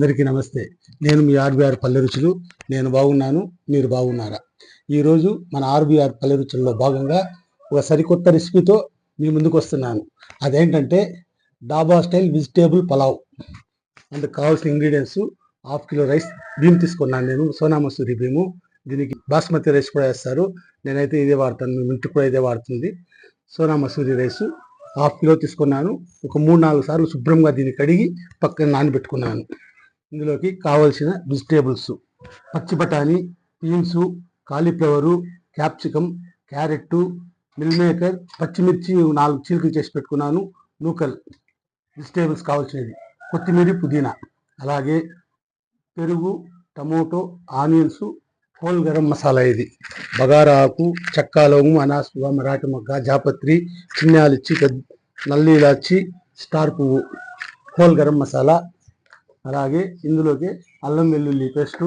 అందరికీ నమస్తే. నేను మీ ఆర్బీఆర్ పల్లె రుచులు. నేను బాగున్నాను మీరు బాగున్నారా? ఈరోజు మన ఆర్బీఆర్ పల్లె రుచుల్లో భాగంగా ఒక సరికొత్త రెసిపీతో మీ ముందుకు వస్తున్నాను. అదేంటంటే డాబా స్టైల్ వెజిటేబుల్ పలావ్. అందుకు కావాల్సిన ఇంగ్రీడియంట్స్ హాఫ్ కిలో రైస్ బియ్యం తీసుకున్నాను నేను. సోనా మసూరి బియ్యము దీనికి బాస్మతి రైస్ కూడా వేస్తారు. నేనైతే ఇదే వాడతాను. మీ ఇంటికి కూడా ఇదే వాడుతుంది. Sona Masoori rice half kilo తీసుకున్నాను. ఒక మూడు నాలుగు సార్లు శుభ్రంగా దీన్ని కడిగి పక్కన నానబెట్టుకున్నాను. ఇందులోకి కావలసిన వెజిటేబుల్స్ పచ్చి బఠానీ beans cauliflower capsicum carrot meal maker పచ్చిమిర్చి నాలుగు చీలికలు చేసి పెట్టుకున్నాను నూకల్. వెజిటేబుల్స్ కావాల్సినవి. కొత్తిమీర పుదీనా. అలాగే పెరుగు tomato onions whole garam masala ఇది. బగారా ఆకు చెక్క లవంగం అనాసువ మరాఠీ మొగ్గ జాపత్రి చిన్నాలిచ్చి పెద్ద నల్లి ఇలాచి స్టార్ పువ్వు. హోల్ గరం మసాలా అలాగే ఇందులోకి అల్లం వెల్లుల్లి పేస్టు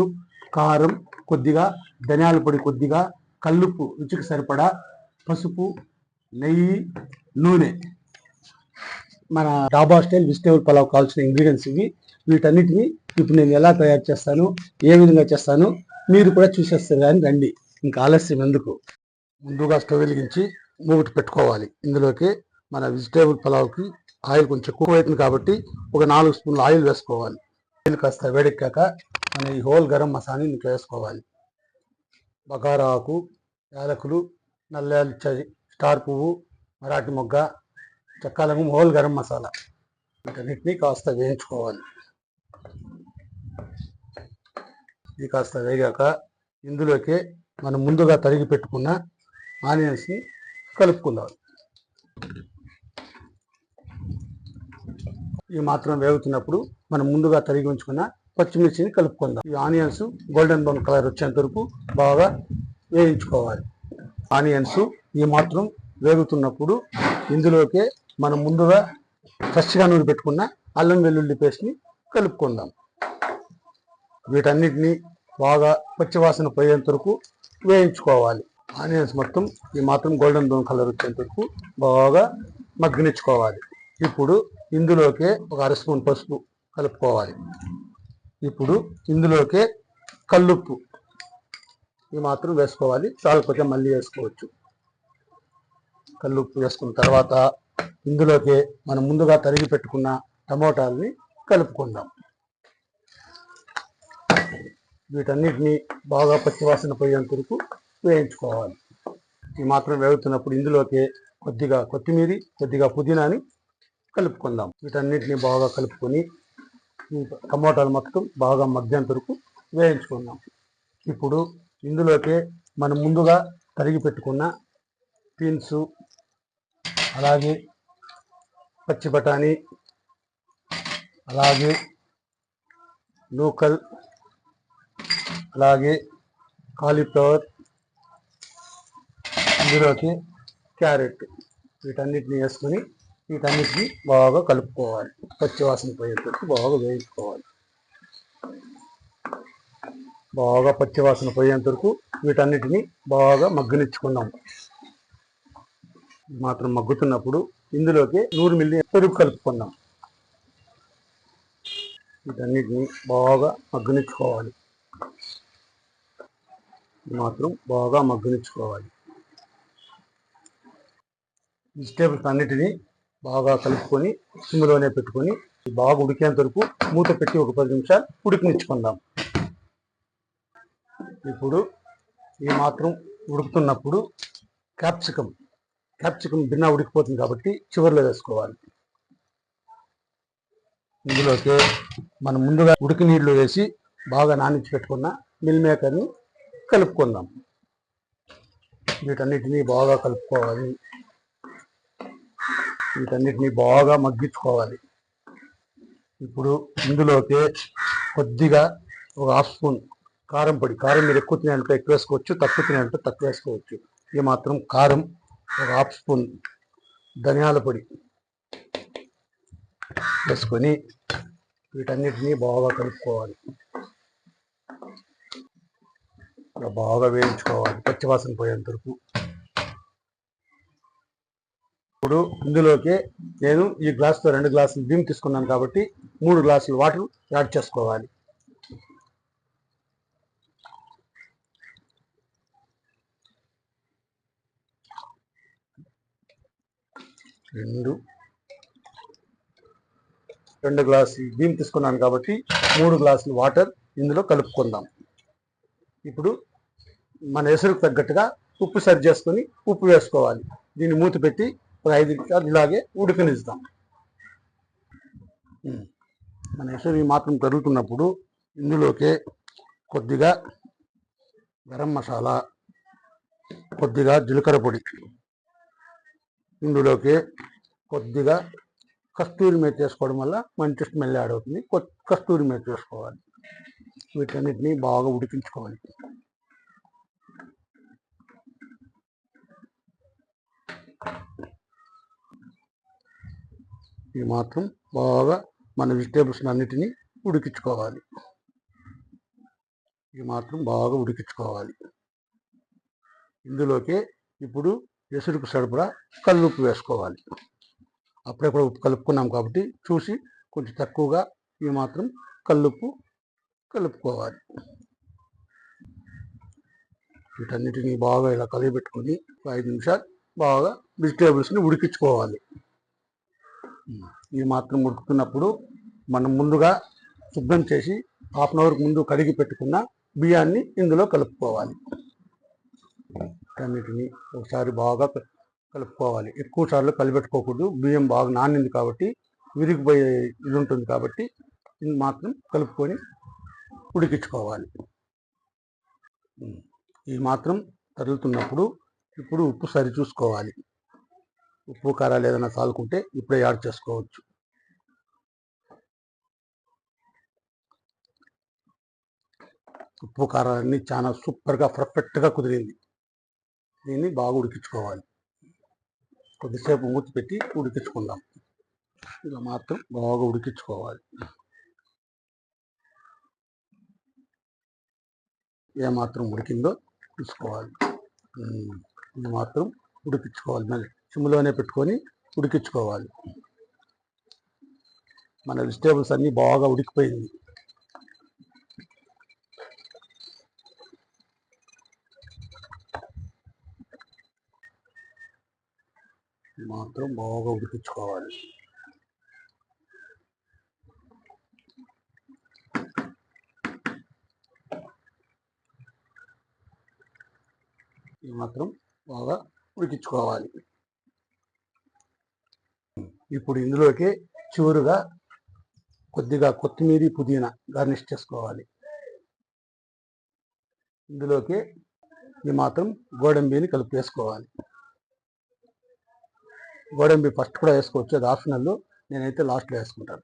కారం కొద్దిగా ధనియాల పొడి కొద్దిగా కల్లుప్పు రుచికి సరిపడా పసుపు నెయ్యి నూనె. మన డాబా స్టైల్ వెజిటేబుల్ పలావ్ కావాల్సిన ఇంగ్రీడియంట్స్ ఇవి. వీటన్నిటిని ఇప్పుడు నేను ఎలా తయారు చేస్తాను ఏ విధంగా చేస్తాను మీరు కూడా చూసేస్తారు కానీ రండి. ఇంకా ఆలస్యం ఎందుకు? ముందుగా స్టవ్ వెలిగించి మూగుటి పెట్టుకోవాలి. ఇందులోకి మన వెజిటేబుల్ పలావ్కి ఆయిల్ కొంచెం ఎక్కువ అవుతుంది కాబట్టి ఒక నాలుగు స్పూన్ల ఆయిల్ వేసుకోవాలి. కాస్త వేడెక్కాక మనం ఈ హోల్ గరం మసాలాని ఇంట్లో వేసుకోవాలి. బగారా ఆకు యాలకులు నల్ల స్టార్ పువ్వు మరాఠీ మొగ్గ చక్కాలము హోల్ గరం మసాలా వీటన్నిటిని కాస్త వేయించుకోవాలి. ఇది కాస్త వేగాక ఇందులోకి మనం ముందుగా తరిగి పెట్టుకున్న ఆనియన్స్ని కలుపుకుందాం. ఇవి మాత్రం వేగుతున్నప్పుడు మనం ముందుగా తరిగి ఉంచుకున్న పచ్చిమిర్చిని కలుపుకుందాం. ఈ ఆనియన్స్ గోల్డెన్ బ్రౌన్ కలర్ వచ్చేంత వరకు బాగా వేయించుకోవాలి. ఆనియన్స్ ఈ మాత్రం వేగుతున్నప్పుడు ఇందులోకే మనం ముందుగా ఫ్రెష్గా నూనె పెట్టుకున్న అల్లం వెల్లుల్లి పేస్ట్ని కలుపుకుందాం. వీటన్నిటిని బాగా పచ్చివాసన పోయేంత వరకు వేయించుకోవాలి. ఆనియన్స్ మొత్తం ఈ మాత్రం గోల్డెన్ బ్రౌన్ కలర్ వచ్చేంత వరకు బాగా మగ్గనిచ్చుకోవాలి. ఇప్పుడు ఇందులోకే ఒక అర స్పూన్ పసుపు కలుపుకోవాలి. ఇప్పుడు ఇందులోకే కల్లుప్పు. ఈ మాత్రం వేసుకోవాలి. చాలకపోతే మళ్ళీ వేసుకోవచ్చు. కల్లుప్పు వేసుకున్న తర్వాత ఇందులోకే మనం ముందుగా తరిగి పెట్టుకున్న టమోటాలని కలుపుకుందాం. వీటన్నిటిని బాగా పచ్చివాసన పోయేంత వరకు వేయించుకోవాలి. ఈ మాత్రం వేగుతున్నప్పుడు ఇందులోకి కొద్దిగా కొత్తిమీర కొద్దిగా పుదీనాని కలుపుకుందాం. వీటన్నిటిని బాగా కలుపుకొని టమోటాలు మొత్తం బాగా మగ్గేంత వరకు వేయించుకుందాం. ఇప్పుడు ఇందులోకి మనం ముందుగా తరిగి పెట్టుకున్న బీన్స్ అలాగే పచ్చి బఠానీ అలాగే నూకల్ అలాగే కాలీఫ్లవర్ ఇందులోకి క్యారెట్ వీటన్నిటిని వేసుకొని వీటన్నిటిని బాగా కలుపుకోవాలి. పచ్చివాసన పోయేటట్టు బాగా వేయించుకోవాలి. బాగా పచ్చివాసన పోయేంత వరకు వీటన్నిటిని బాగా మగ్గనిచ్చుకుందాం మాత్రం మగ్గుతున్నప్పుడు ఇందులోకి నూరు మిల్లి పెరుగు కలుపుకుందాం. వీటన్నిటిని బాగా మగ్గనిచ్చుకోవాలి. మాత్రం బాగా మగ్గనిచ్చుకోవాలి. వెజిటేబుల్స్ అన్నిటినీ బాగా కలుపుకొని సిమ్లోనే పెట్టుకొని బాగా ఉడికేంత వరకు మూత పెట్టి ఒక పది నిమిషాలు ఉడికినిచ్చుకుందాం. ఇప్పుడు ఈ మాత్రం ఉడుకుతున్నప్పుడు క్యాప్సికమ్ క్యాప్సికమ్ బిన్నా ఉడికిపోతుంది కాబట్టి చివరిలో వేసుకోవాలి. ఇందులోకి మనం ముందుగా ఉడికి నీళ్ళు వేసి బాగా నానించి పెట్టుకున్న మిల్ మేకర్ని కలుపుకుందాం. వీటన్నిటిని బాగా కలుపుకోవాలి. వీటన్నిటిని బాగా మగ్గించుకోవాలి. ఇప్పుడు ఇందులోకి కొద్దిగా ఒక హాఫ్ స్పూన్ కారం పొడి. కారం మీరు ఎక్కువ తినాలంటే ఎక్కువ వేసుకోవచ్చు తక్కువ తినాలంటే తక్కువ వేసుకోవచ్చు. ఈ మాత్రం కారం ఒక హాఫ్ స్పూన్ ధనియాల పొడి వేసుకొని వీటన్నిటిని బాగా కలుపుకోవాలి. బాగా వేయించుకోవాలి. పచ్చివాసన పోయేంత వరకు ఇప్పుడు ఇందులోకి నేను ఈ గ్లాస్తో రెండు గ్లాసులు బియ్యం తీసుకున్నాను కాబట్టి మూడు గ్లాసులు వాటర్ యాడ్ చేసుకోవాలి. రెండు. రెండు గ్లాసులు బియ్యం తీసుకున్నాను కాబట్టి మూడు గ్లాసులు వాటర్ ఇందులో కలుపుకుందాం. ఇప్పుడు మన ఎసురుకు తగ్గట్టుగా ఉప్పు సరి చేసుకొని ఉప్పు వేసుకోవాలి. దీన్ని మూత పెట్టి ఒక ఐదు నిమిషాలు ఇలాగే ఉడికనిస్తాం మన ఎసరి మాత్రం కరుగుతున్నప్పుడు ఇందులోకి కొద్దిగా గరం మసాలా కొద్దిగా జీలకర్ర పొడి ఇందులోకి కొద్దిగా కస్తూరి మేత వేసుకోవడం వల్ల మంచి స్మెల్ యాడ్ అవుతుంది. కస్తూరి మేత వేసుకోవాలి. వీటన్నిటిని బాగా ఉడికించుకోవాలి. ఇది మాత్రం బాగా మన వెజిటేబుల్స్ అన్నిటినీ ఉడికించుకోవాలి. ఇవి మాత్రం బాగా ఉడికించుకోవాలి. ఇందులోకి ఇప్పుడు ఎసురుకు సరిపడా కల్లుప్పు వేసుకోవాలి. అప్పుడప్పుడు ఉప్పు కలుపుకున్నాం కాబట్టి చూసి కొంచెం తక్కువగా ఈ మాత్రం కల్లుప్పు కలుపుకోవాలి. వీటన్నిటిని బాగా ఇలా కలిపెట్టుకొని ఒక ఐదు నిమిషాలు బాగా వెజిటేబుల్స్ని ఉడికించుకోవాలి. ఈ మాత్రం ఉడుకుతున్నప్పుడు మనం ముందుగా శుభ్రం చేసి హాఫ్ అన్ అవర్ ముందు కడిగి పెట్టుకున్న బియ్యాన్ని ఇందులో కలుపుకోవాలి. అన్నిటిని ఒకసారి బాగా కలుపుకోవాలి. ఎక్కువ సార్లు కలిపెట్టుకోకూడదు. బియ్యం బాగా నానింది కాబట్టి విరిగిపోయే ఇది ఉంటుంది కాబట్టి ఇది మాత్రం కలుపుకొని ఉడికించుకోవాలి. ఇది మాత్రం తరుగుతున్నప్పుడు ఇప్పుడు ఉప్పు సరి చూసుకోవాలి ఉప్పు కారాలు ఏదైనా చాలుకుంటే ఇప్పుడే యాడ్ చేసుకోవచ్చు. ఉప్పు కారాలన్నీ చాలా సూపర్గా పర్ఫెక్ట్గా కుదిరింది. దీన్ని బాగా ఉడికించుకోవాలి. కొద్దిసేపు మూతి పెట్టి ఉడికించుకుందాం. ఇలా మాత్రం బాగా ఉడికించుకోవాలి. ఏ మాత్రం ఉడికిందో చూసుకోవాలి. ఇది మాత్రం ఉడికించుకోవాలి మళ్ళీ. సిమ్లోనే పెట్టుకొని ఉడికించుకోవాలి. మన వెజిటేబుల్స్ అన్నీ బాగా ఉడికిపోయింది. మాత్రం బాగా ఉడికించుకోవాలి. ఇది మాత్రం బాగా ఉడికించుకోవాలి. ఇప్పుడు ఇందులోకి చివరుగా కొద్దిగా కొత్తిమీర పుదీనా గార్నిష్ చేసుకోవాలి. ఇందులోకి ఈ మాత్రం గోడంబిని కలిపి వేసుకోవాలి. గోడంబి ఫస్ట్ కూడా వేసుకోవచ్చు అది ఆప్షనల్ నేనైతే లాస్ట్లో వేసుకుంటాను.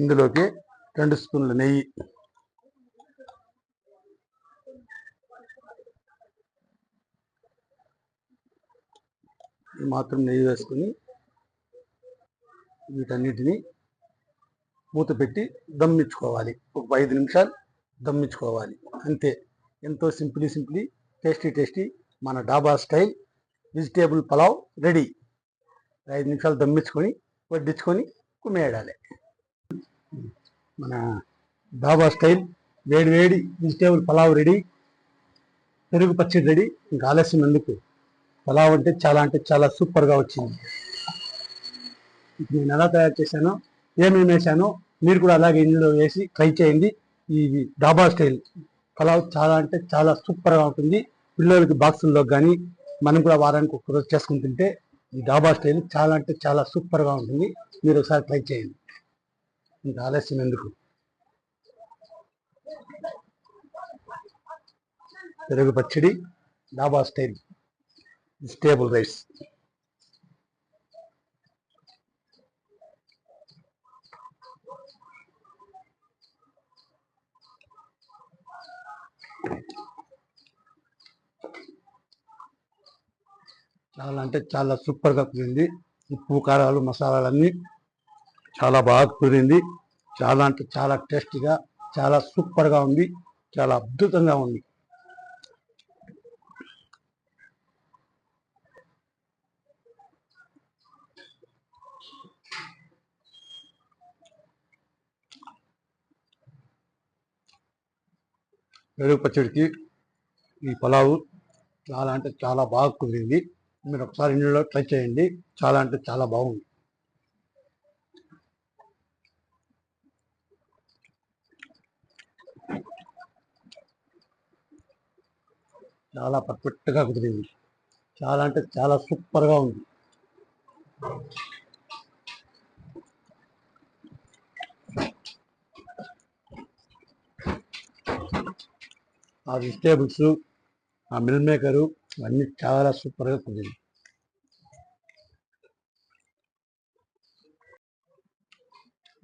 ఇందులోకి రెండు స్పూన్ల నెయ్యి. ఈ మాత్రం నెయ్యి వేసుకుని వీటన్నిటిని మూత పెట్టి దమ్మించుకోవాలి. ఒక ఐదు నిమిషాలు దమ్మించుకోవాలి. అంతే. ఎంతో సింప్లీ సింప్లీ టేస్టీ టేస్టీ మన డాబా స్టైల్ వెజిటేబుల్ పలావ్ రెడీ. ఐదు నిమిషాలు దమ్మించుకొని వడ్డించుకొని కుమ్మేయాలి. మన డాబా స్టైల్ వేడి వేడి వెజిటేబుల్ పలావ్ రెడీ. పెరుగు పచ్చడి రెడీ. ఇంకా ఆలస్యం ఎందుకు? పలావ్ అంటే చాలా అంటే చాలా సూపర్గా వచ్చింది. నేను ఎలా తయారు చేశాను ఏమేమి వేసాను మీరు కూడా అలాగే ఇందులో వేసి ట్రై చేయండి. ఈ డాబా స్టైల్ పలావ్ చాలా అంటే చాలా సూపర్గా ఉంటుంది. పిల్లలకి బాక్సుల్లో కానీ మనం కూడా వారానికి ఒక రోజు చేసుకుని తింటే ఈ డాబా స్టైల్ చాలా అంటే చాలా సూపర్గా ఉంటుంది. మీరు ఒకసారి ట్రై చేయండి. ఇంకా ఆలస్యం ఎందుకు? పెరుగు పచ్చడి డాబా స్టైల్ స్టేబుల్ రైస్. చాలా అంటే చాలా సూపర్గా కుదిరింది. ఉప్పు కారాలు మసాలాలన్నీ చాలా బాగా కుదిరింది. చాలా అంటే చాలా టేస్టీగా చాలా సూపర్గా ఉంది. చాలా అద్భుతంగా ఉంది. పెరుగు పచ్చడికి ఈ పలావు చాలా అంటే చాలా బాగా కుదిరింది. మీరు ఒకసారి ఇంట్లో ట్రై చేయండి. చాలా అంటే చాలా బాగుంది. చాలా పర్ఫెక్ట్గా కుదిరింది. చాలా అంటే చాలా సూపర్గా ఉంది. ఆ వెజిటేబుల్స్ ఆ మిల్ మేకరు ఇవన్నీ చాలా సూపర్గా కుదిరింది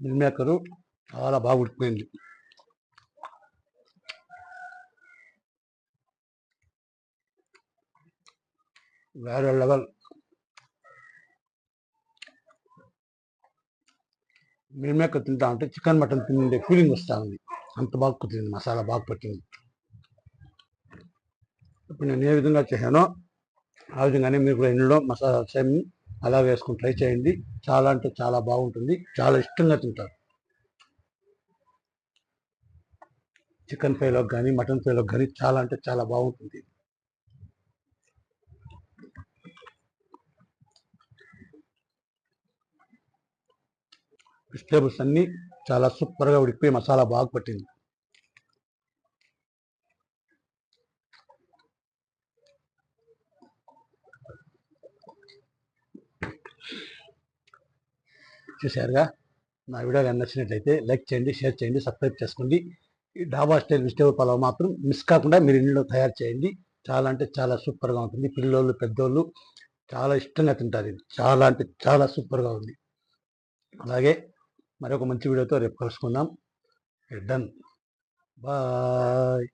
మిల్ మేకరు చాలా బాగా ఉడికిపోయింది. వేరే లెవెల్. మిల్ మేకర్ తింటా అంటే చికెన్ మటన్ తిండే ఫీలింగ్ వస్తూ ఉంది. అంత బాగా కుదిరింది మసాలా బాగా పట్టింది. ఇప్పుడు నేను ఏ విధంగా చేశానో ఆ విధంగానే మీరు కూడా ఇంట్లో మసాలా సేమ్ అలా వేసుకుని ట్రై చేయండి. చాలా అంటే చాలా బాగుంటుంది. చాలా ఇష్టంగా తింటారు. చికెన్ ఫ్రైలోకి కానీ మటన్ ఫ్రైలోకి కానీ చాలా అంటే చాలా బాగుంటుంది. వెజిటేబుల్స్ అన్నీ చాలా సూపర్గా ఉడికిపోయి మసాలా బాగా పట్టింది. చూశారుగా. నా వీడియో కానీ నచ్చినట్లయితే లైక్ చేయండి షేర్ చేయండి సబ్స్క్రైబ్ చేసుకోండి. ఈ డాబా స్టైల్ వెజిటేబుల్ పలావ్ మాత్రం మిస్ కాకుండా మీరు ఇంట్లో తయారు చేయండి. చాలా అంటే చాలా సూపర్గా ఉంటుంది. పిల్లోళ్ళు పెద్దోళ్ళు చాలా ఇష్టంగా తింటారు ఇది. చాలా అంటే చాలా సూపర్గా ఉంది. అలాగే మరొక మంచి వీడియోతో రేపు కలుసుకుందాం. Done bye